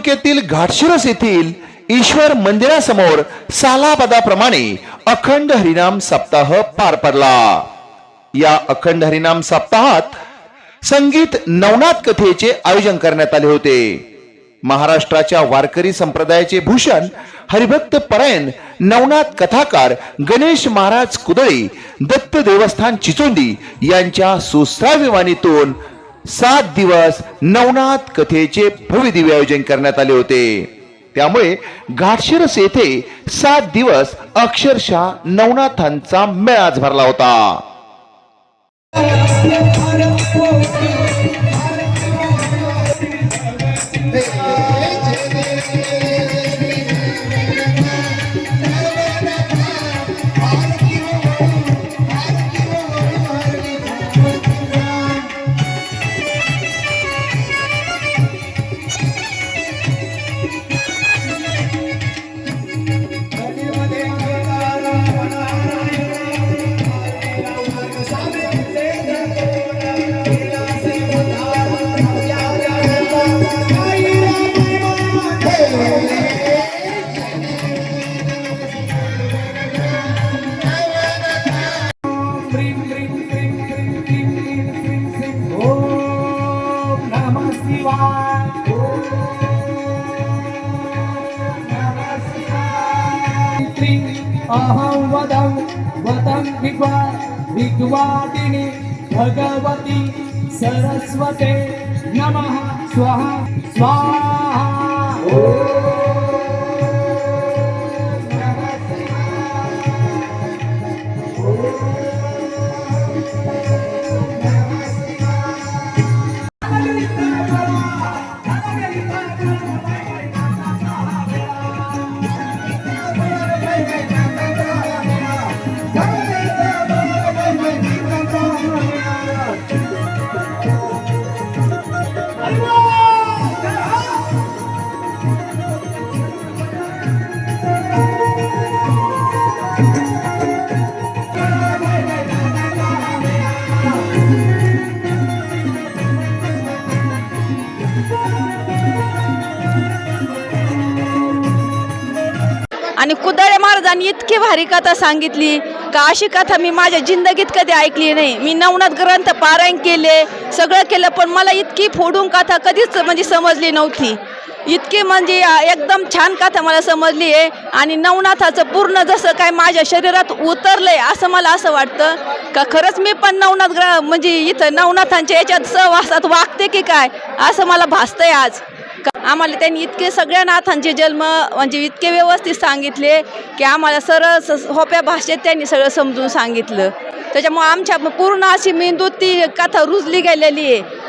तालुक्यातील घाटशिरस येथील ईश्वर मंदिरासमोर सालापदाप्रमाणे अखंड हरिनाम सप्ताह पार पडला. या अखंड हरिनाम सप्ताहात संगीत नवनाथ कथेचे आयोजन करण्यात आले होते. महाराष्ट्राच्या वारकरी संप्रदायाचे भूषण हरिभक्त परायण नवनाथ कथाकार गणेश महाराज कुदळी दत्त देवस्थान चिचोंडी यांच्या सुश्राव्य सात दिवस नवनाथ कथेचे भव्य दिव्य आयोजन करण्यात आले होते. त्यामुळे घाटशिरस येथे सात दिवस अक्षरशः नवनाथांचा मेळाच भरला होता. अहं वदं वदं विद्वा विद्वादिनि भगवति सरस्वते नमः स्वाहा स्वाहा दादांनी इतकी भारी कथा सांगितली का अशी कथा मी माझ्या जिंदगीत कधी ऐकली नाही. मी नवनाथ ग्रंथ पारायण केले सगळं केलं पण मला इतकी फोडून कथा कधीच म्हणजे समजली नव्हती. इतकी म्हणजे एकदम छान कथा मला समजली आहे आणि नवनाथाचं पूर्ण जसं काय माझ्या शरीरात उतरलंय असं मला असं वाटतं का खरंच मी पण नवनाथ ग्र म्हणजे इथं नवनाथांच्या याच्यात सहवासात वागते की काय असं मला भासतंय आज. आम्हाला त्यांनी इतके सगळ्या नाथांचे जन्म म्हणजे इतके व्यवस्थित सांगितले की आम्हाला सरळ स- सोप्या भाषेत त्यांनी सगळं समजून सांगितलं. त्याच्यामुळे आमच्या पूर्ण अशी मेंदूत ती कथा रुजली गेलेली आहे.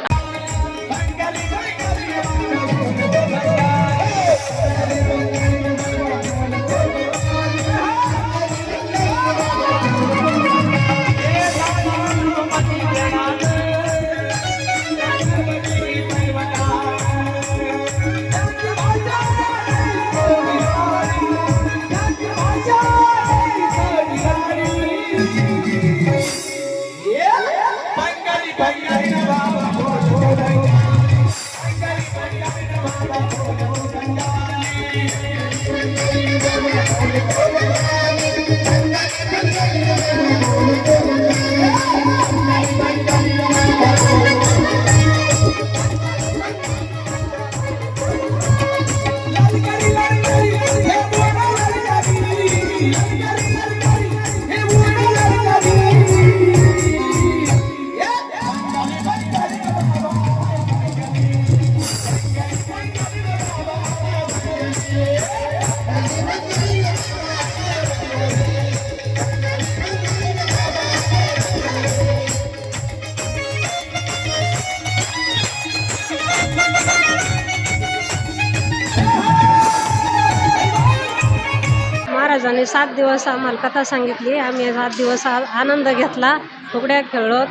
महाराजांनी सात दिवस आम्हाला कथा सांगितली. आम्ही सात दिवस आनंद घेतला. फुगड्या खेळलोत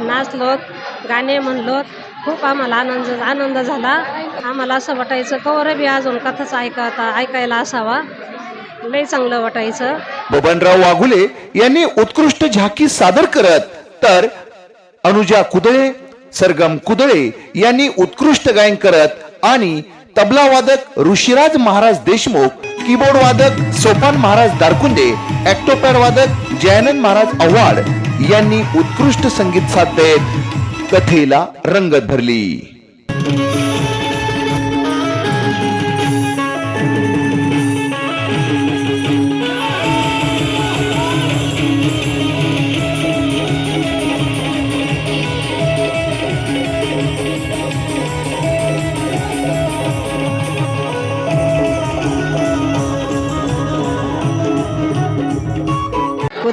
नाचलोत गाणे म्हणलोत. खूप आम्हाला आनंद आनंद झाला. आम्हाला असं वाटायचं कवर बी अजून कथाच ऐकता ऐकायला असावा. लई चांगलं वाटायचं. बबनराव वाघुले यांनी उत्कृष्ट झाकी सादर करत तर अनुजा कुदळे सरगम कुदळे यांनी उत्कृष्ट गायन करत आणि तबला वादक ऋषिराज महाराज देशमुख कीबोर्ड वादक सोपान महाराज दारकुंदे ऍक्टोपॅड वादक जयानंद महाराज आव्हाड यांनी उत्कृष्ट संगीत साथ देत कथेला रंगत भरली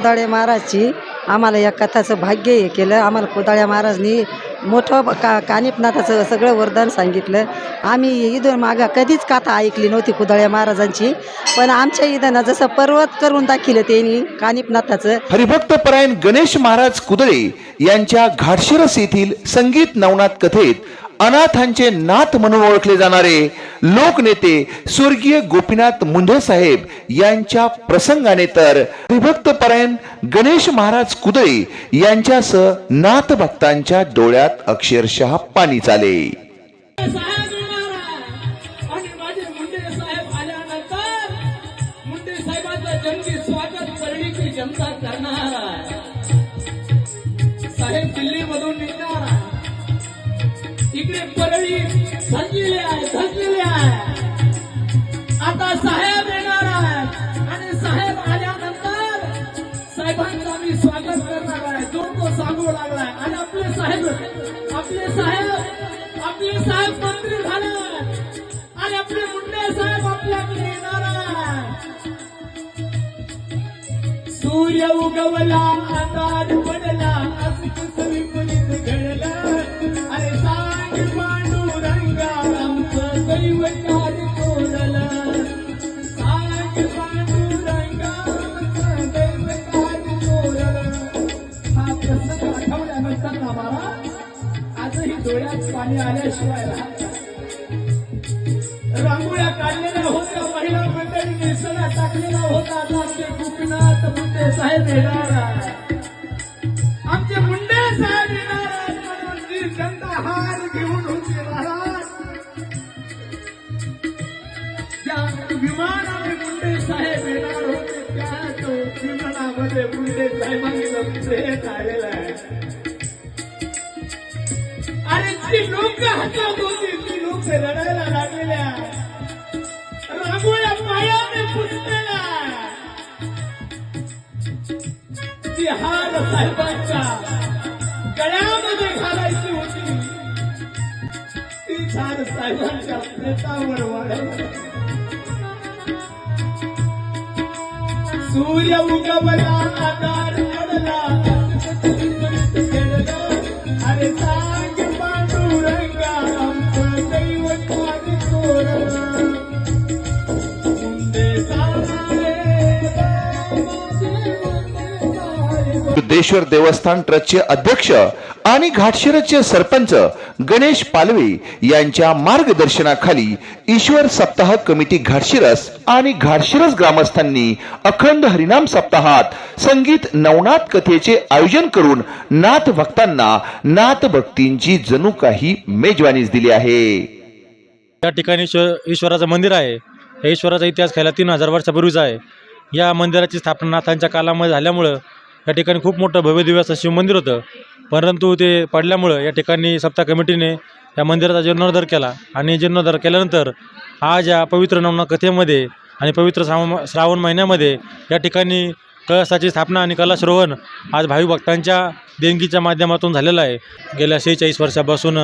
कुदाळे महाराजची आम्हाला या कथाचं भाग्य हे केलं. आम्हाला कुदाळ्या महाराजनी मोठं का कानिपनाथाचं सगळं वरदान सांगितलं. आम्ही इथून मागं कधीच कथा ऐकली नव्हती कुदाळ्या महाराजांची. पण आमच्या इथं जसं पर्वत करून दाखिलं त्यांनी कानिपनाथाचं. हरिभक्त परायण गणेश महाराज कुदळे यांच्या घाटशिरस येथील संगीत नवनाथ कथेत अनाथांचे नाथ म्हणून ओळखले जाणारे लोकनेते स्वर्गीय गोपीनाथ मुंढे साहेब यांच्या प्रसंगाने तर हरिभक्त परायण गणेश महाराज कुदळे यांच्यासह नाथ भक्तांच्या डोळ्यात अक्षरशः पाणी चाले. आता साहेब येणार आहेत. आणि साहेब आल्यानंतर साहेबांचं मी स्वागत करणार आहे. जो तो सांगू लागलाय. आणि आपले साहेब आपले साहेब आपले साहेब मंत्री झाले आणि आपले मुंडे साहेब आपल्याकडे येणार आहे सूर्य उगवला आता पडला असं होता आमचे गोपीनाथ मुंडे साहेब येणार आमचे मुंडे साहेब येणार आहेत जनता हार घेऊन होते महाराज ज्या विमानाने मुंडे साहेब येणार होते त्याच विमानामध्ये मुंडे साहेबांचं प्रेत आलेलं आहे. अरे ती लोक हसत होती ती लोक रडायला लागली ती हार साहेबांच्या गळ्यामध्ये घालायची होती. ती हार साहेबांच्या प्रेतावर वाढवली. सूर्य उगवला आधार. सिद्धेश्वर देवस्थान ट्रस्टचे अध्यक्ष आणि घाटशिरसचे सरपंच गणेश पालवे यांच्या मार्गदर्शनाखाली ईश्वर सप्ताह कमिटी घाटशिरस आणि घाटशिरस ग्रामस्थांनी अखंड हरिनाम सप्ताहात संगीत नवनाथ कथेचे आयोजन करून नाथ भक्तांना नाथ भक्तींची जणू काही मेजवानीच दिली आहे. या ठिकाणी ईश्वर ईश्वराचं मंदिर आहे. या ईश्वराचा इतिहास खायला तीन हजार वर्षापूर्वीचा आहे. या मंदिराची स्थापना नाथांच्या कालामध्ये झाल्यामुळं या ठिकाणी खूप मोठं भव्यदिव्य असं शिवमंदिर होतं. परंतु ते पडल्यामुळं या ठिकाणी सप्ताह कमिटीने या मंदिराचा जीर्णोद्धार केला आणि जीर्णोद्धार केल्यानंतर आज या पवित्र नवना कथेमध्ये आणि पवित्र श्रावण श्रावण महिन्यामध्ये या ठिकाणी कळसाची स्थापना आणि कलशरोहण आज भावी भक्तांच्या देणगीच्या माध्यमातून झालेलं आहे. गेल्या शेहेचाळीस वर्षापासून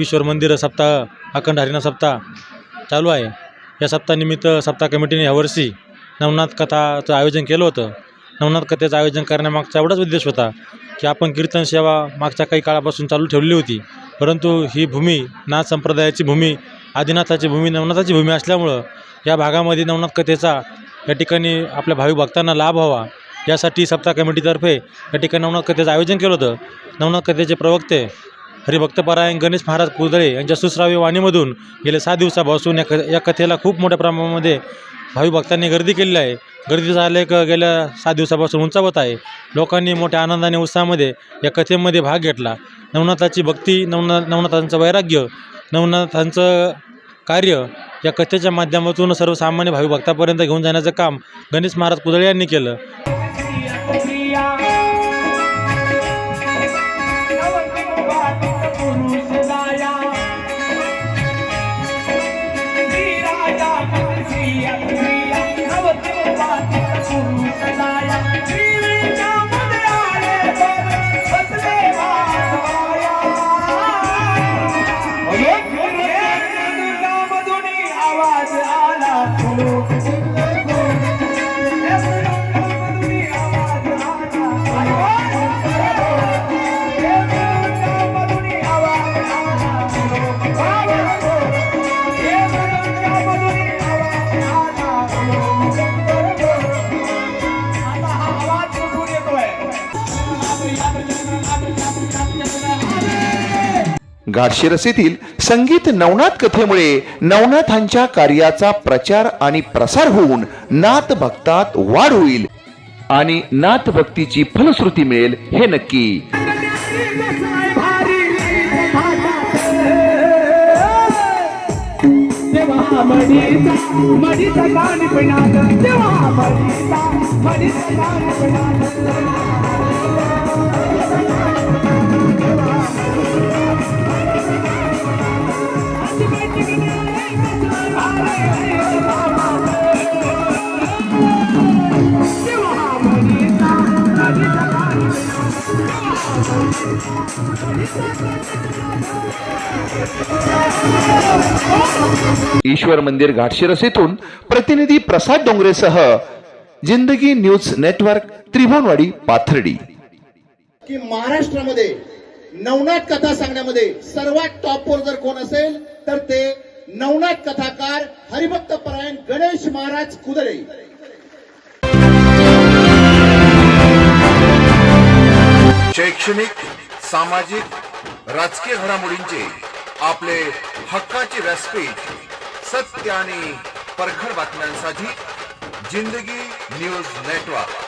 ईश्वर मंदिर सप्ताह अखंड हरिणा सप्ताह चालू आहे. या सप्ताहानिमित्त सप्ताह कमिटीने यावर्षी नवनाथ कथाचं आयोजन केलं होतं. नवनाथ कथेचं आयोजन करण्यामागचा एवढाच उद्देश होता की आपण कीर्तन सेवा मागच्या काही काळापासून चालू ठेवली होती. परंतु ही भूमी नाथ संप्रदायाची भूमी आदिनाथाची भूमी नवनाथाची भूमी असल्यामुळं या भागामध्ये नवनाथ कथेचा या ठिकाणी आपल्या भाविक भक्तांना लाभ व्हावा. यासाठी सप्ताह कमिटीतर्फे या ठिकाणी नवनाथ कथेचं आयोजन केलं होतं. नवनाथ कथेचे प्रवक्ते हरिभक्तपरायण गणेश महाराज कुदळे यांच्या सुश्राव्य वाणीमधून गेल्या सहा दिवसापासून या क या कथेला खूप मोठ्या प्रमाणामध्ये भाविक भक्तांनी गर्दी केलेली आहे. गर्दीचा आलेख गेल्या सात दिवसापासून उंचावत आहे. लोकांनी मोठ्या आनंदाने उत्साहामध्ये या कथेमध्ये भाग घेतला. नवनाथाची भक्ती नवना नवनाथांचं वैराग्य नवनाथांचं कार्य या कथेच्या माध्यमातून सर्वसामान्य भावी भक्तापर्यंत घेऊन जाण्याचं काम गणेश महाराज कुदळे यांनी केलं. घाटशिरस संगीत नवनाथ कथेमुळे नवनाथांच्या कार्याचा प्रचार आणि प्रसार होऊन नाथ भक्तात वाढ होईल आणि नाथ भक्तीची फलश्रुती मिळेल हे नक्की. ईश्वर मंदिर घाटशिरस येथून प्रतिनिधी प्रसाद डोंगरेसह जिंदगी न्यूज नेटवर्क त्रिभुवनवाडी पाथर्डी. की महाराष्ट्रामध्ये नवनाथ कथा सांगण्यामध्ये सर्वात टॉपवर जर कोण असेल तर ते नवनाथ कथाकार हरिभक्त परायण गणेश महाराज कुदळे शैक्षणिक सामाजिक राजकीय घडामोडींचे आपले हक्काचे व्यासपीठ सत्य आणि परखड बातम्यांसाठी जिंदगी न्यूज नेटवर्क.